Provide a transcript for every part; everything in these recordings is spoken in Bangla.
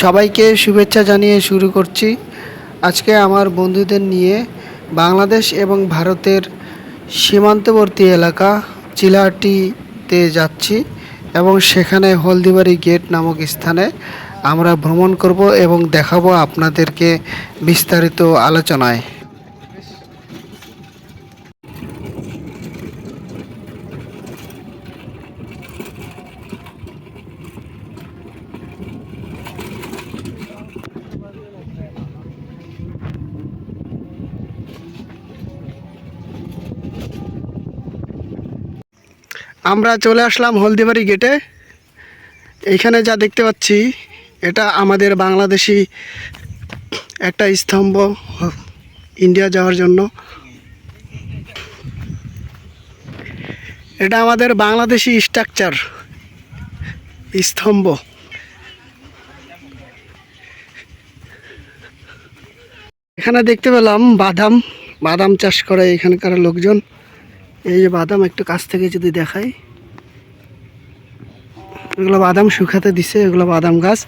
সবাইকে শুভেচ্ছা জানিয়ে শুরু করছি। আজকে আমার বন্ধুদের নিয়ে বাংলাদেশ এবং ভারতের সীমান্তবর্তী এলাকা চিলাহাটিতে যাচ্ছি এবং সেখানে হলদিবাড়ি গেট নামক স্থানে আমরা ভ্রমণ করব এবং দেখাবো আপনাদেরকে বিস্তারিত আলোচনায়। আমরা চলে আসলাম হলদিবাড়ি গেটে। এইখানে যা দেখতে পাচ্ছি, এটা আমাদের বাংলাদেশি একটা স্তম্ভ ইন্ডিয়া যাওয়ার জন্য। এটা আমাদের বাংলাদেশি স্ট্রাকচার, স্তম্ভ। এখানে দেখতে পেলাম বাদাম বাদাম চাষ করে এখানকার লোকজন। এই যে বাদাম একটু কাছ থেকে যদি দেখাই, এগুলো বাদাম শুকাতে দিছে, এগুলো বাদাম গাছ।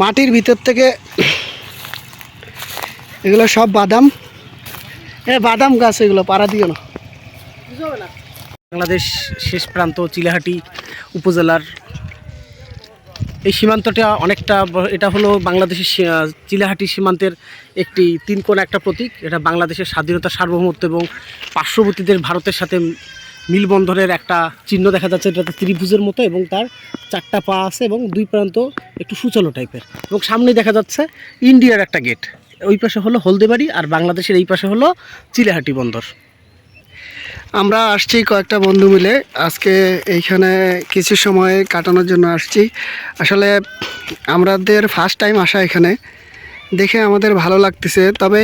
মাটির ভিতর থেকে এগুলো সব বাদাম। এ বাদাম গাছ এগুলো, পাড়া দিও না। বাংলাদেশ শেষ প্রান্ত, চিলাহাটি উপজেলার এই সীমান্তটা অনেকটা এটা হলো বাংলাদেশের চিলাহাটি সীমান্তের একটি তিন কোণ একটা প্রতীক। এটা বাংলাদেশের স্বাধীনতা সার্বভৌমত্ব এবং পার্শ্ববর্তীদের ভারতের সাথে মিলবন্ধনের একটা চিহ্ন দেখা যাচ্ছে। এটা ত্রিভুজের মতো এবং তার চারটা পা আছে এবং দুই প্রান্ত একটু সুচলো টাইপের। এবং সামনে দেখা যাচ্ছে ইন্ডিয়ার একটা গেট। ওই পাশে হলো হলদেবাড়ি আর বাংলাদেশের এই পাশে হলো চিলাহাটি বন্দর। আমরা আসছি কয়েকটা বন্ধু মিলে। আজকে এইখানে কিছু সময় কাটানোর জন্য আসছি। আসলে আমাদের ফার্স্ট টাইম আসা এখানে। দেখে আমাদের ভালো লাগতেছে। তবে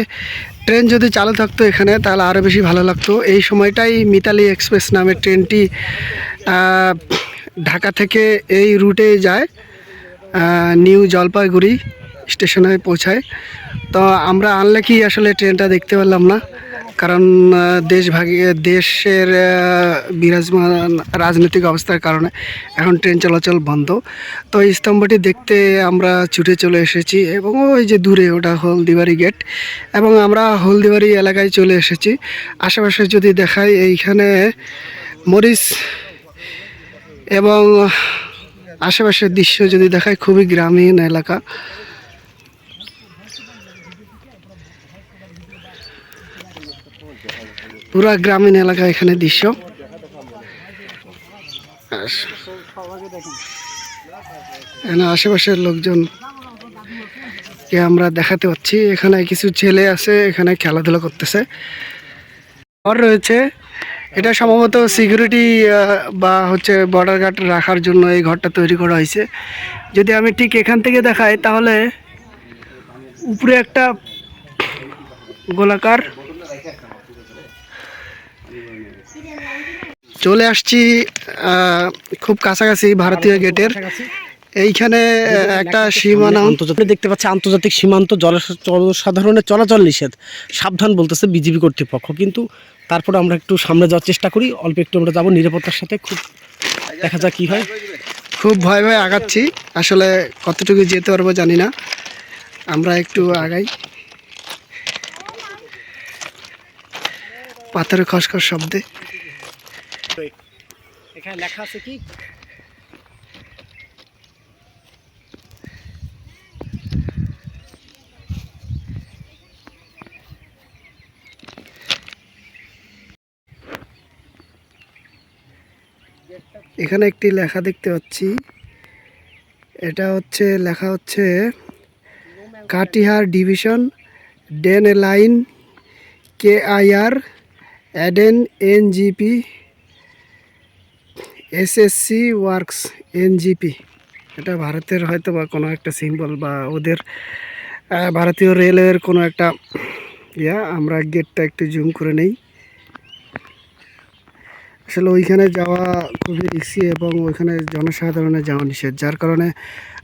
ট্রেন যদি চালু থাকতো এখানে, তাহলে আরও বেশি ভালো লাগতো। এই সময়টাই মিতালি এক্সপ্রেস নামের ট্রেনটি ঢাকা থেকে এই রুটে যায় নিউ জলপাইগুড়ি। স্টেশনে পৌঁছায়। তো আমরা আনলে কি আসলে ট্রেনটা দেখতে পারলাম না। কারণ দেশ ভাগে দেশের বিরাজমান রাজনৈতিক অবস্থার কারণে এখন ট্রেন চলাচল বন্ধ। তো এই স্তম্ভটি দেখতে আমরা ছুটে চলে এসেছি এবং ওই যে দূরে ওটা হলদিবাড়ি গেট এবং আমরা হলদিবাড়ি এলাকায় চলে এসেছি। আশেপাশে যদি দেখাই এইখানে মরিচ এবং আশেপাশের দৃশ্য যদি দেখায় খুবই গ্রামীণ এলাকা। পুরা গ্রামীণ এলাকা এখানে দৃশ্য। এখানে আশেপাশের লোকজন কে আমরা দেখাতে পাচ্ছি। এখানে কিছু ছেলে আছে, এখানে খেলাধুলা করতেছে। ঘর রয়েছে। এটা সম্ভবত সিকিউরিটি বা হচ্ছে বর্ডার গার্ড রাখার জন্য এই ঘরটা তৈরি করা হয়েছে। যদি আমি ঠিক এখান থেকে দেখাই, তাহলে উপরে একটা গোলাকার চলে আসছি খুব কাছাকাছি ভারতীয় গেটের। এইখানে একটা সীমানা আন্তর্জাতিক দেখতে পাচ্ছি আন্তর্জাতিক সীমান্ত জনসাধারণের চলাচল নিষেধ। সাবধান বলতেছে বিজিবি কর্তৃপক্ষ। কিন্তু তারপরে আমরা একটু সামনে যাওয়ার চেষ্টা করি। অল্প একটু আমরা যাব নিরাপত্তার সাথে। খুব দেখা যাক কি হয়। খুব ভয় ভয় আগাচ্ছি। আসলে কতটুকু যেতে পারব জানি না। আমরা একটু আগাই। পাথরের খসখস শব্দে। এখানে লেখা আছে কি? এখানে একটি লেখা দেখতে পাচ্ছি। এটা হচ্ছে, লেখা হচ্ছে, কাটিহার ডিভিশন ডেন লাইন কে IR ADEN, NJP SSC works NJP এটা ভারতের হয়তো বা কোনো একটা সিম্বল বা ওদের ভারতীয় রেলওয়ের কোনো একটা, ইয়া, আমরা গেটটা একটু জুম করে নেই। আসলে ওইখানে যাওয়া খুবই রিক্সি এবং ওইখানে জনসাধারণের যাওয়া নিষেধ। যার কারণে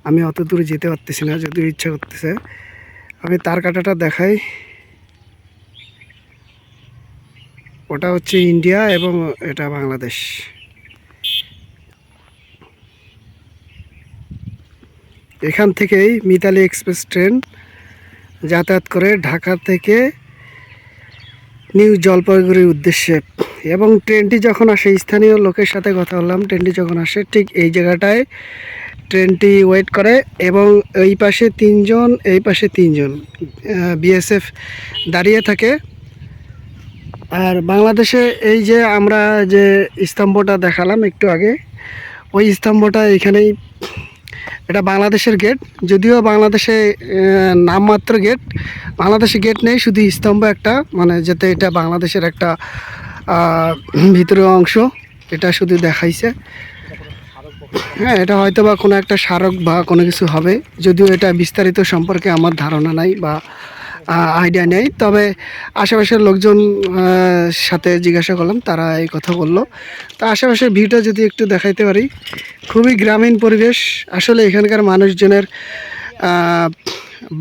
আমি অত দূরে যেতে পারতেছি না, যদিও ইচ্ছা করতেছে। আমি তার কাটাটা দেখাই। ওটা হচ্ছে ইন্ডিয়া এবং এটা বাংলাদেশ। এখান থেকেই মিতালি এক্সপ্রেস ট্রেন যাতায়াত করে ঢাকা থেকে নিউ জলপাইগুড়ির উদ্দেশ্যে। এবং ট্রেনটি যখন আসে, স্থানীয় লোকের সাথে কথা বললাম, ট্রেনটি যখন আসে, ঠিক এই জায়গাটায় ট্রেনটি ওয়েট করে এবং এই পাশে তিনজন, এই পাশে তিনজন বিএসএফ দাঁড়িয়ে থাকে। আর বাংলাদেশে এই যে আমরা যে স্তম্ভটা দেখালাম একটু আগে, ওই স্তম্ভটা এখানেই এটা বাংলাদেশের গেট যদিও বাংলাদেশে নামমাত্র গেট বাংলাদেশে গেট নেই, শুধু স্তম্ভ একটা মানে যেতে এটা বাংলাদেশের একটা ভিতরে অংশ, এটা শুধু দেখাইছে। হ্যাঁ এটা হয়তো বা কোনো একটা স্মারক বা কোনো কিছু হবে, যদিও এটা বিস্তারিত সম্পর্কে আমার ধারণা নাই বা আইডিয়া নেই। তবে আশেপাশের লোকজন সাথে জিজ্ঞাসা করলাম, তারা এই কথা বলল। তো আশেপাশের ভিউটা যদি একটু দেখাইতে পারি, খুবই গ্রামীণ পরিবেশ। আসলে এখানকার মানুষজনের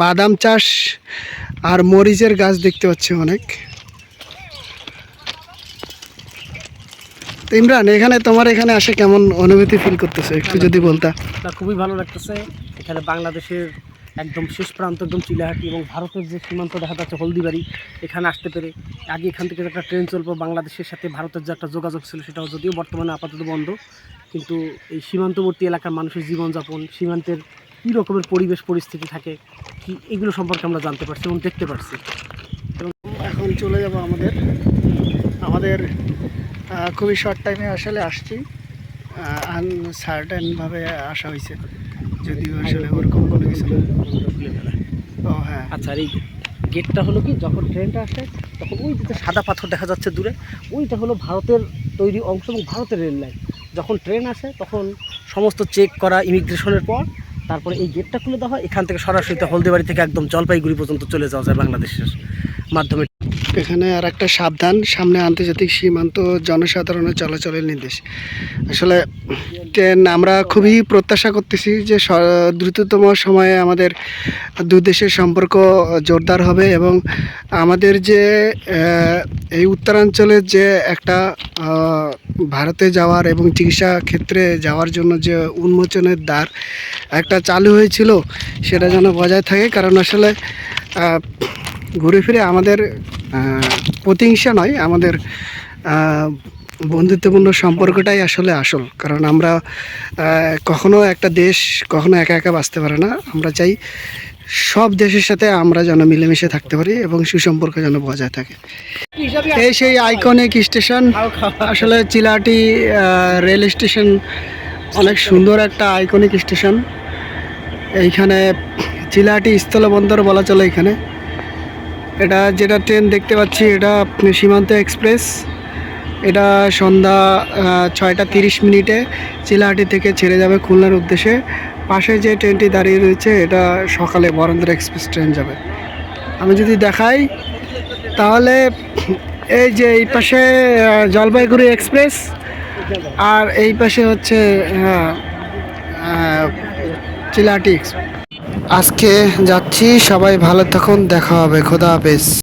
বাদাম চাষ আর মরিচের গাছ দেখতে পাচ্ছি অনেক। ইমরান, এখানে তোমার এখানে আসে কেমন অনুভূতি ফিল করতেছে? একটু যদি বলতা। খুবই ভালো লাগতেছে। এখানে বাংলাদেশের একদম শেষ প্রান্ত একদম চিলাহাটি এবং ভারতের যে সীমান্ত দেখা যাচ্ছে হলদিবাড়ি, এখানে আসতে পেরে আগে এখান থেকে একটা ট্রেন চলবো বাংলাদেশের সাথে ভারতের যে একটা যোগাযোগ ছিল সেটাও যদিও বর্তমানে আপাতত বন্ধ, কিন্তু এই সীমান্তবর্তী এলাকার মানুষের জীবনযাপন, সীমান্তের কী রকমের পরিবেশ পরিস্থিতি থাকে, কি এগুলো সম্পর্কে আমরা জানতে পারছি এবং দেখতে পারছি। এখন চলে যাব আমাদের আমাদের খুবই শর্ট টাইমে আসলে আসছি। আনসার্টেনভাবে আসা হয়েছে। যদিও আসলে ওরকম কোনো কিছু। ও হ্যাঁ। আচ্ছা এই গেটটা হলো কি, যখন ট্রেনটা আসে, তখন ওই যে সাদা পাথর দেখা যাচ্ছে দূরে, ওইটা হলো ভারতের তৈরি অংশ এবং ভারতের রেল লাইন যখন ট্রেন আসে, তখন সমস্ত চেক করা ইমিগ্রেশনের পর, তারপরে এই গেটটা খুলে দেওয়া হয়। এখান থেকে সরাসরি হলদিবাড়ি থেকে একদম জলপাইগুড়ি পর্যন্ত চলে যাওয়া যায় বাংলাদেশের মাধ্যমে। এখানে আর একটা সাবধান, সামনে আন্তর্জাতিক সীমান্ত জনসাধারণের চলাচলের নির্দেশ। আসলে ট্রেন আমরা খুবই প্রত্যাশা করতেছি যে দ্রুততম সময়ে আমাদের দুই দেশের সম্পর্ক জোরদার হবে এবং আমাদের যে এই উত্তরাঞ্চলের যে একটা ভারতে যাওয়ার এবং চিকিৎসা ক্ষেত্রে যাওয়ার জন্য যে উন্মোচনের দ্বার একটা চালু হয়েছিল, সেটা যেন বজায় থাকে। কারণ আসলে ঘুরে ফিরে আমাদের প্রতিহিংসা নয়, আমাদের বন্ধুত্বপূর্ণ সম্পর্কটাই আসলে আসল। কারণ আমরা কখনো একটা দেশ কখনো একা একা বাঁচতে পারে না। আমরা চাই সব দেশের সাথে আমরা যেন মিলেমিশে থাকতে পারি এবং সুসম্পর্ক যেন বজায় থাকে। এই সেই আইকনিক স্টেশন আসলে চিলাটি রেল স্টেশন অনেক সুন্দর একটা আইকনিক স্টেশন এইখানে চিলাহাটি স্থলবন্দর বলা চলে এখানে। এটা যেটা ট্রেন দেখতে পাচ্ছি, এটা সীমান্ত এক্সপ্রেস এটা সন্ধ্যা ছয়টা তিরিশ মিনিটে চিলাহাটি থেকে ছেড়ে যাবে খুলনার উদ্দেশ্যে। পাশে যে ট্রেনটি দাঁড়িয়ে রয়েছে, এটা সকালে বরেন্দ্র এক্সপ্রেস ট্রেন যাবে। আমি যদি দেখাই, তাহলে এই যে এই পাশে জলপাইগুড়ি এক্সপ্রেস আর এই পাশে হচ্ছে চিলাহাটি এক্সপ্রেস আজকে যাচ্ছি সবাই ভালো থাকুন দেখা হবে খোদা হাফেজ।